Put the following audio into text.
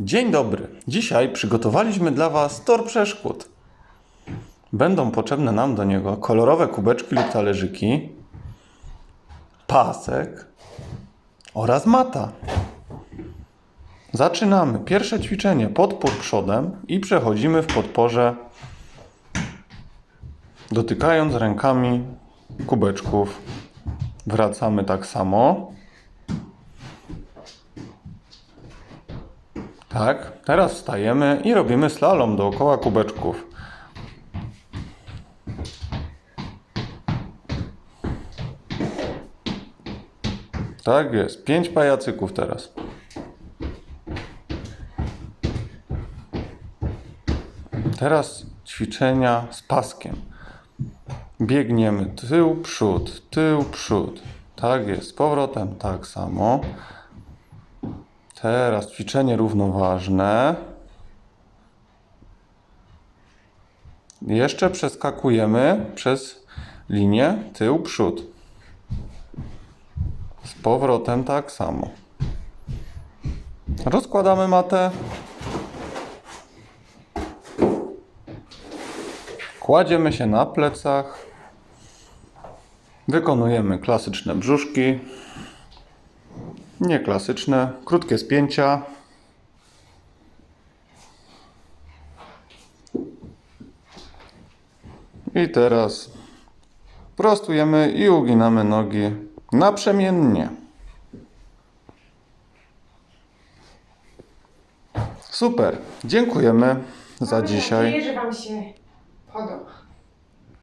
Dzień dobry. Dzisiaj przygotowaliśmy dla Was tor przeszkód. Będą potrzebne nam do niego kolorowe kubeczki lub talerzyki, pasek oraz mata. Zaczynamy. Pierwsze ćwiczenie podpór przodem i przechodzimy w podporze dotykając rękami kubeczków. Wracamy tak samo. Tak, teraz wstajemy i robimy slalom dookoła kubeczków. Tak jest, pięć pajacyków teraz. Teraz ćwiczenia z paskiem. Biegniemy tył, przód, tył, przód. Tak jest, z powrotem tak samo. Teraz ćwiczenie równoważne. Jeszcze przeskakujemy przez linię tył, przód. Z powrotem tak samo. Rozkładamy matę. Kładziemy się na plecach. Wykonujemy klasyczne brzuszki. Nieklasyczne, krótkie spięcia. I teraz prostujemy i uginamy nogi naprzemiennie. Super, dziękujemy za Mam dzisiaj. nadzieję, że Wam się podoba.